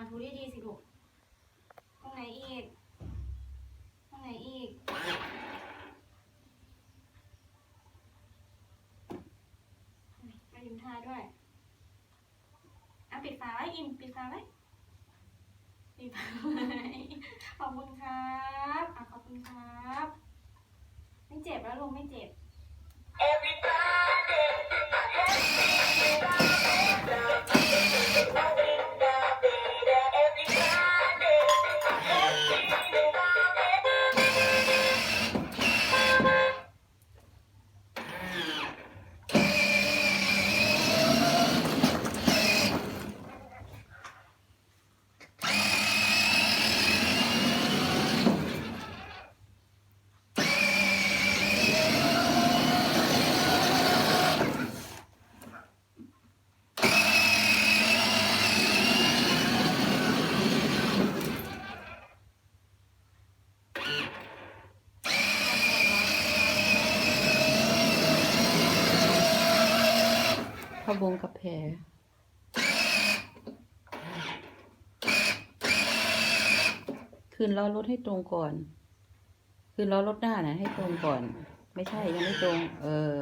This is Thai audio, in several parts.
มาทูดีๆสิลูกตรงไหนอีกตรงไหนอีก มายิ้มทาด้วยอะปิดฝาไว้อิมปิดฝาไว้ปิดฝาไว้ขอบคุณครับอะขอบคุณครับ ไม่เจ็บแล้วลงไม่เจ็บ พะวงกับแผลคืนล้อรถให้ตรงก่อน คืนล้อรถหน้านะให้ตรงก่อน ไม่ใช่ยังไม่ตรง เออ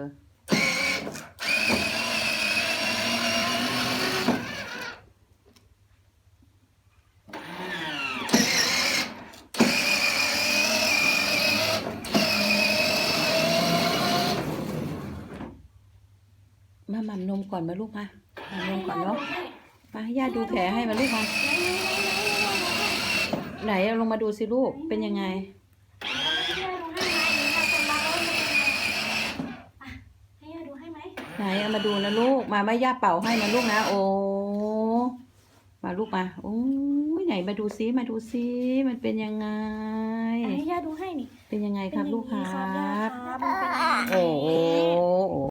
หม่ำนมก่อนมาลูกมาหม่ำนมก่อนเนาะมาให้ย่าดูแผลให้มาลูกมาไหนเอาลงมาดูสิลูกเป็นยังไงให้ย่าดูให้ไหมไหนเอามาดูนะลูกมาไม่ย่าเป่าให้นะลูกนะโอ้มาลูกมาโอ้ยไหนมาดูซิมาดูซิมันเป็นยังไงให้ย่าดูให้นี่เป็นยังไงครับลูกครัเป็นอย่างนี้บครับย่าครับมันเป็นอย่างนี้โอ้โห